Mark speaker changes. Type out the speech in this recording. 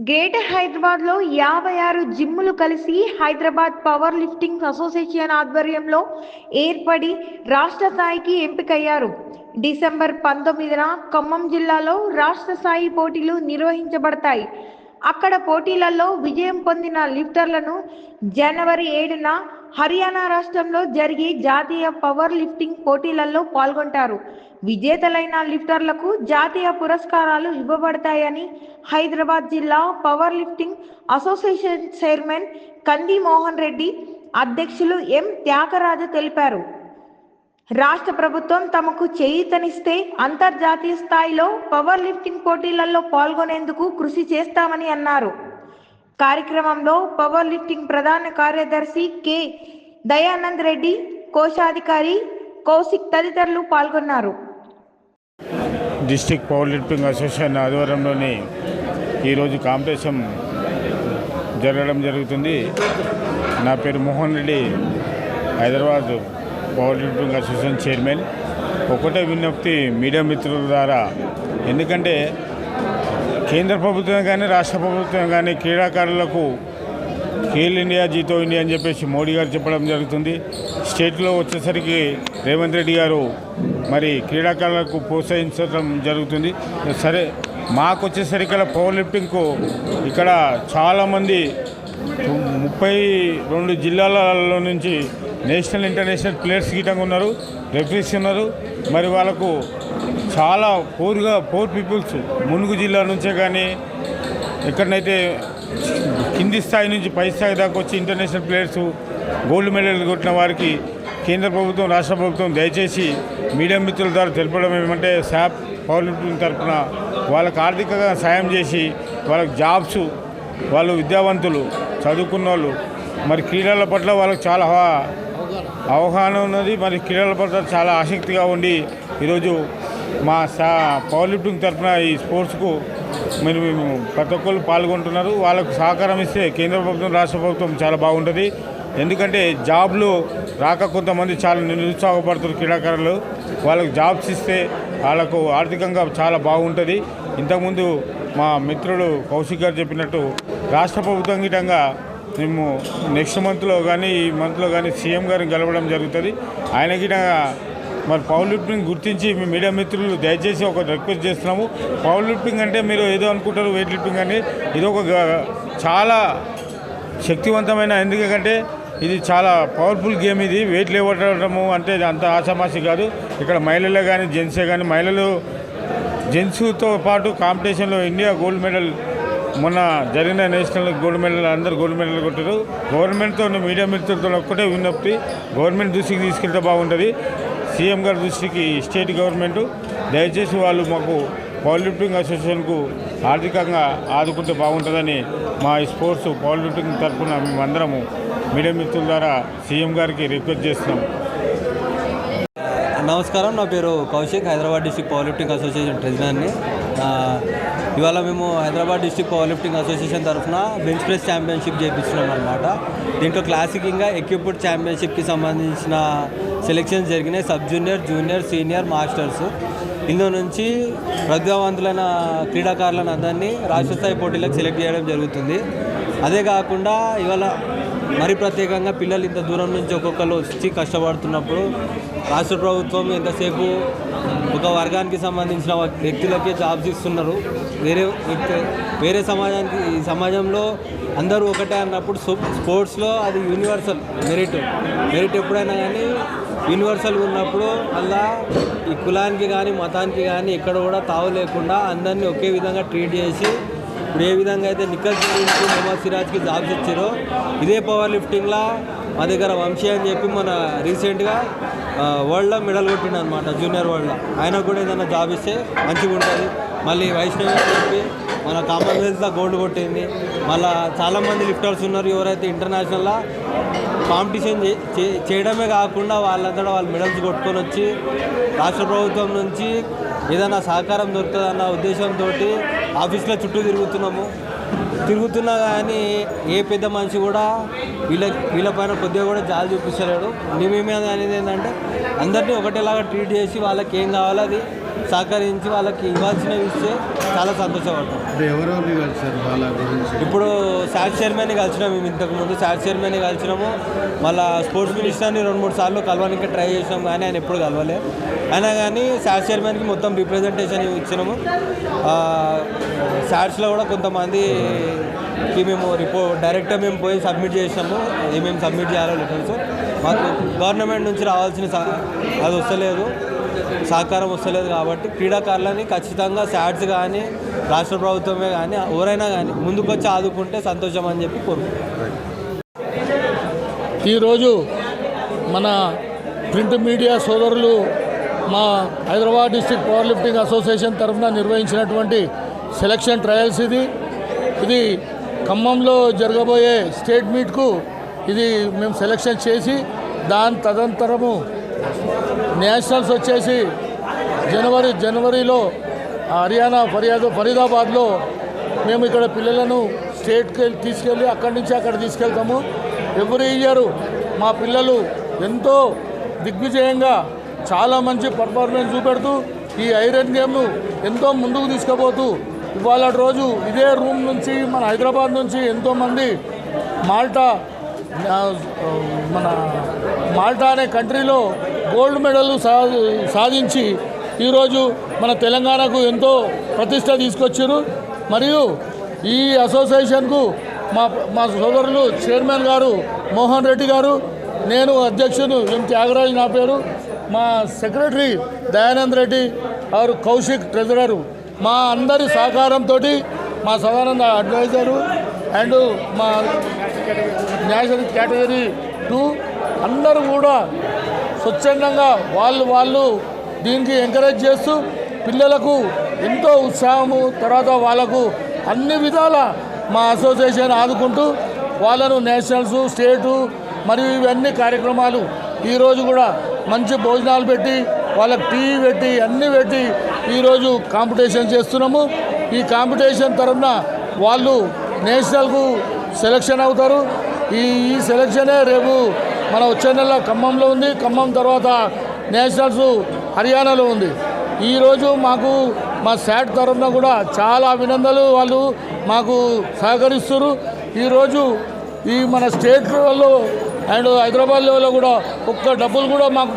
Speaker 1: Greater హైదరాబాద్లో యాభై ఆరు జిమ్ములు కలిసి హైదరాబాద్ పవర్ లిఫ్టింగ్ అసోసియేషన్ ఆధ్వర్యంలో ఏర్పడి రాష్ట్ర స్థాయికి ఎంపికయ్యారు. డిసెంబర్ పంతొమ్మిదిన ఖమ్మం జిల్లాలో రాష్ట్ర స్థాయి పోటీలు నిర్వహించబడతాయి. అక్కడ పోటీలలో విజయం పొందిన లిఫ్టర్లను జనవరి ఏడున హర్యానా రాష్ట్రంలో జరిగే జాతీయ పవర్ లిఫ్టింగ్ పోటీలలో పాల్గొంటారు. విజేతలైన లిఫ్టర్లకు జాతీయ పురస్కారాలు ఇవ్వబడతాయని హైదరాబాద్ జిల్లా పవర్ లిఫ్టింగ్ అసోసియేషన్ చైర్మన్ కంది మోహన్ రెడ్డి అధ్యక్షులు ఎం త్యాగరాజు తెలిపారు. రాష్ట్ర ప్రభుత్వం తమకు చేయూతనిస్తే అంతర్జాతీయ స్థాయిలో పవర్ లిఫ్టింగ్ పోటీలలో పాల్గొనేందుకు కృషి చేస్తామని అన్నారు. కార్యక్రమంలో పవర్ లిఫ్టింగ్ ప్రధాన కార్యదర్శి కె దయానంద్ రెడ్డి కోశాధికారి కౌశిక్ తదితరులు పాల్గొన్నారు.
Speaker 2: డిస్టిక్ పవర్ లిఫ్టింగ్ అసోసియేషన్ ఆధ్వర్యంలోని ఈరోజు కాంపిటీషన్ జరగడం జరుగుతుంది. నా పేరు Mohan Reddy Hyderabad power lifting association chairman. ఒకటే విజ్ఞప్తి మీడియా మిత్రుల ద్వారా ఎందుకంటే కేంద్ర ప్రభుత్వం కానీ రాష్ట్ర ప్రభుత్వం కానీ క్రీడాకారులకు ఖేల్ ఇండియా జీతో ఇండియా అని చెప్పేసి మోడీ గారు చెప్పడం జరుగుతుంది. స్టేట్లో వచ్చేసరికి రేవంత్ రెడ్డి గారు మరి క్రీడాకారులకు ప్రోత్సహించడం జరుగుతుంది. సరే మాకు వచ్చేసరికి పవర్ లిఫ్టింగ్కు ఇక్కడ చాలామంది ముప్పై రెండు జిల్లాలలో నుంచి నేషనల్ ఇంటర్నేషనల్ ప్లేయర్స్ గీటంగా ఉన్నారు రెఫరీస్ ఉన్నారు. మరి వాళ్ళకు చాలా పూర్గా పూర్ పీపుల్స్ మునుగు జిల్లా నుంచే కానీ ఎక్కడనైతే కింది స్థాయి నుంచి పై స్థాయి దాకా వచ్చి ఇంటర్నేషనల్ ప్లేయర్స్ గోల్డ్ మెడల్ కొట్టిన వారికి కేంద్ర ప్రభుత్వం రాష్ట్ర ప్రభుత్వం దయచేసి మీడియా మిత్రుల ద్వారా తెలపడం ఏమంటే శాప్ పవర్ తరఫున వాళ్ళకు ఆర్థికంగా సాయం చేసి వాళ్ళకి జాబ్స్ వాళ్ళు విద్యావంతులు చదువుకున్న వాళ్ళు మరి క్రీడల పట్ల వాళ్ళకి చాలా అవ- అవగాహన ఉన్నది. మరి క్రీడల పట్ల చాలా ఆసక్తిగా ఉండి ఈరోజు మా సా పవర్ లిఫ్టింగ్ తరఫున ఈ స్పోర్ట్స్కు మరి మేము ప్రతి ఒక్కరు పాల్గొంటున్నారు. వాళ్ళకు సహకారం ఇస్తే కేంద్ర ప్రభుత్వం రాష్ట్ర ప్రభుత్వం చాలా బాగుంటుంది. ఎందుకంటే జాబ్లు రాక కొంతమంది చాలా నిరుత్సాహపడుతున్నారు క్రీడాకారులు. వాళ్ళకు జాబ్స్ ఇస్తే వాళ్ళకు ఆర్థికంగా చాలా బాగుంటుంది. ఇంతకుముందు మా మిత్రుడు కౌశిక్ గారు చెప్పినట్టు రాష్ట్ర ప్రభుత్వం గిటంగా మేము నెక్స్ట్ మంత్లో కానీ ఈ మంత్లో కానీ సీఎం గారిని కలవడం జరుగుతుంది. ఆయన గిటంగా మరి పవర్ లిఫ్టింగ్ గుర్తించి మీ మీడియా మిత్రులు దయచేసి ఒక రిక్వెస్ట్ చేస్తున్నాము. పవర్ లిఫ్టింగ్ అంటే మీరు ఏదో అనుకుంటారు వెయిట్ లిఫ్టింగ్ అని ఇది ఒక చాలా శక్తివంతమైన ఎందుకంటే ఇది చాలా పవర్ఫుల్ గేమ్ ఇది. వెయిట్ లేవటము అంటే అంత ఆశామాసి కాదు. ఇక్కడ మహిళలే కానీ జెంట్సే కానీ మహిళలు జెంట్స్తో పాటు కాంపిటీషన్లో ఇండియా గోల్డ్ మెడల్ మొన్న జరిగిన నేషనల్ గోల్డ్ మెడల్ అందరు గోల్డ్ మెడల్ కొట్టారు. గవర్నమెంట్తో మీడియా మిత్రులతో ఒక్కటే విన్నప్పి గవర్నమెంట్ దృష్టికి తీసుకెళ్తే బాగుంటుంది. సీఎం గారి దృష్టికి స్టేట్ గవర్నమెంట్ దయచేసి వాళ్ళు మాకు పవర్ లిఫ్టింగ్ అసోసియేషన్కు ఆర్థికంగా ఆదుకుంటే బాగుంటుందని మా స్పోర్ట్స్ పవర్ లిఫ్టింగ్ తరఫున మేమందరము మీడియా మిత్రుల ద్వారా సీఎం గారికి రిక్వెస్ట్ చేస్తున్నాం.
Speaker 3: నమస్కారం నా పేరు Kaushik Hyderabad district power lifting association ప్రెసిడెంట్ని. ఇవాళ మేము Hyderabad district power lifting association తరఫున బెంచ్ ప్రెస్ ఛాంపియన్షిప్ చేపిస్తున్నాం అనమాట దీంట్లో క్లాసికింగ్గా ఎక్విప్డ్ ఛాంపియన్షిప్కి సంబంధించిన సెలెక్షన్స్ జరిగినాయి. Sub junior junior senior masters. ఇందులో నుంచి ప్రతిభావంతులైన క్రీడాకారులను అందరినీ రాష్ట్ర స్థాయి పోటీలకు సెలెక్ట్ చేయడం జరుగుతుంది. అదే కాకుండా ఇవాళ మరి ప్రత్యేకంగా పిల్లలు ఇంత దూరం నుంచి ఒక్కొక్కరు వచ్చి కష్టపడుతున్నప్పుడు రాష్ట్ర ప్రభుత్వం ఎంతసేపు ఒక వర్గానికి సంబంధించిన వ్యక్తులకే జాబ్స్ ఇస్తున్నారు. వేరే వ్యక్తి వేరే సమాజానికి ఈ సమాజంలో అందరూ ఒకటే అన్నప్పుడు స్పోర్ట్స్లో అది యూనివర్సల్ మెరిట్ మెరిట్ ఎప్పుడైనా కానీ యూనివర్సల్ ఉన్నప్పుడు అలా ఈ కులానికి కానీ మతానికి కానీ ఎక్కడ కూడా తావు లేకుండా అందరినీ ఒకే విధంగా ట్రీట్ చేసి ఇప్పుడు ఏ విధంగా అయితే నిఖల్ నుంచి మొహమ్మద్ సిరాజ్కి జాబ్స్ ఇచ్చారో ఇదే పవర్ లిఫ్టింగ్లా మా దగ్గర వంశీ అని చెప్పి మన రీసెంట్గా వరల్డ్లో మెడల్ కొట్టిండు అనమాట జూనియర్ వరల్డ్లో. ఆయనకు కూడా ఏదైనా జాబ్ ఇస్తే మంచిగా ఉంటుంది. మళ్ళీ వైష్ణవి అని చెప్పి మన కామన్వెల్త్లో గోల్డ్ కొట్టింది. మళ్ళీ చాలామంది లిఫ్టర్స్ ఉన్నారు ఎవరైతే ఇంటర్నేషనల్లో కాంపిటీషన్ చే- చేయడమే కాకుండా వాళ్ళంతా వాళ్ళు మెడల్స్ కొట్టుకొని వచ్చి రాష్ట్ర ప్రభుత్వం నుంచి ఏదైనా సహకారం దొరుకుతుందన్న ఉద్దేశంతో ఆఫీస్లో చుట్టూ తిరుగుతున్నాము. తిరుగుతున్నా కానీ ఏ పెద్ద మనిషి కూడా వీళ్ళ వీళ్ళ పైన కొద్దిగా కూడా జాలి చూపిస్తలేడు మేమేమి అనేది ఏంటంటే అందరినీ ఒకటేలాగా ట్రీట్ చేసి వాళ్ళకి ఏం కావాలో అది సహకరించి వాళ్ళకి ఇవ్వాల్సినవి ఇస్తే చాలా సంతోషపడతాం.
Speaker 4: అంటే ఎవరెవరిని కలిసారు వాళ్ళ గురించి?
Speaker 3: ఇప్పుడు శాట్ చైర్మన్ని కలిసినాము మేము ఇంతకు ముందు. శాట్ చైర్మన్ని కలిసినాము. మళ్ళీ స్పోర్ట్స్ మినిస్టర్ని రెండు మూడు సార్లు కలవడానికి ట్రై చేసినాం కానీ ఆయన ఎప్పుడు కలవలే. అయినా కానీ శాట్ చైర్మన్కి మొత్తం రిప్రజెంటేషన్ ఇచ్చినాము. శాట్స్లో కూడా కొంతమందికి మేము రిపోర్ట్ డైరెక్ట్గా మేము పోయి సబ్మిట్ చేసినాము. ఏమేమి సబ్మిట్ చేయాలో లెటర్స్. మాకు గవర్నమెంట్ నుంచి రావాల్సిన అది వస్తలేదు. సహకారం వస్తలేదు కాబట్టి క్రీడాకారులని ఖచ్చితంగా శాట్స్ కానీ రాష్ట్ర ప్రభుత్వమే కానీ ఎవరైనా కానీ ముందుకొచ్చి ఆదుకుంటే సంతోషం అని చెప్పి కోరు
Speaker 5: ఈరోజు మన ప్రింట్ మీడియా సోదరులు మా Hyderabad district power lifting association తరఫున నిర్వహించినటువంటి సెలక్షన్ ట్రయల్స్ ఇది. ఇది ఖమ్మంలో జరగబోయే స్టేట్ మీట్కు ఇది మేము సెలక్షన్ చేసి దాని తదంతరము నేషనల్స్ వచ్చేసి జనవరి జనవరిలో హర్యానా ఫర్యాదు ఫరీదాబాద్లో మేము ఇక్కడ పిల్లలను స్టేట్కి వెళ్ళి తీసుకెళ్ళి అక్కడి నుంచి అక్కడ తీసుకెళ్తాము. ఎవ్రీ ఇయర్ మా పిల్లలు ఎంతో దిగ్విజయంగా చాలా మంచి పర్ఫార్మెన్స్ చూపెడుతూ ఈ ఐరన్ గేమ్ను ఎంతో ముందుకు తీసుకుపోతూ ఇవాళ రోజు ఇదే రూమ్ నుంచి మన హైదరాబాద్ నుంచి ఎంతోమంది మాల్టా మన మాల్టా అనే కంట్రీలో గోల్డ్ మెడల్ సా సాధించి ఈరోజు మన తెలంగాణకు ఎంతో ప్రతిష్ట తీసుకొచ్చారు మరియు ఈ అసోసియేషన్కు మా మా సోదరులు చైర్మన్ గారు మోహన్ రెడ్డి గారు నేను అధ్యక్షుడు ఎం. త్యాగరాజు నా పేరు మా సెక్రటరీ దయానంద్ రెడ్డి వారు కౌశిక్ ట్రెజరరు. మా అందరి సహకారంతో మా సదానంద అడ్వైజరు అండ్ మా నేషనల్ కేటగిరీ టూ అందరూ కూడా స్వచ్ఛందంగా వాళ్ళు వాళ్ళు దీనికి ఎంకరేజ్ చేస్తూ పిల్లలకు ఎంతో ఉత్సాహము తర్వాత వాళ్ళకు అన్ని విధాల మా అసోసియేషన్ ఆదుకుంటూ వాళ్ళను నేషనల్స్ స్టేటు మరియు ఇవన్నీ కార్యక్రమాలు ఈరోజు కూడా మంచి భోజనాలు పెట్టి వాళ్ళకి టీ పెట్టి అన్నీ పెట్టి ఈరోజు కాంపిటీషన్ చేస్తున్నాము. ఈ కాంపిటీషన్ తరఫున వాళ్ళు నేషనల్కు సెలక్షన్ అవుతారు. ఈ ఈ సెలక్షనే రేపు మన వచ్చే నెల ఖమ్మంలో ఉంది. ఖమ్మం తర్వాత నేషనల్స్ హర్యానాలో ఉంది. ఈరోజు మాకు మా శాట్ తరఫున కూడా చాలా అభినందనలు. వాళ్ళు మాకు సహకరిస్తున్నారు. ఈరోజు ఈ మన స్టేట్ లెవెల్లో అండ్ హైదరాబాద్ లెవెల్లో కూడా ఒక్క డబ్బులు కూడా మాకు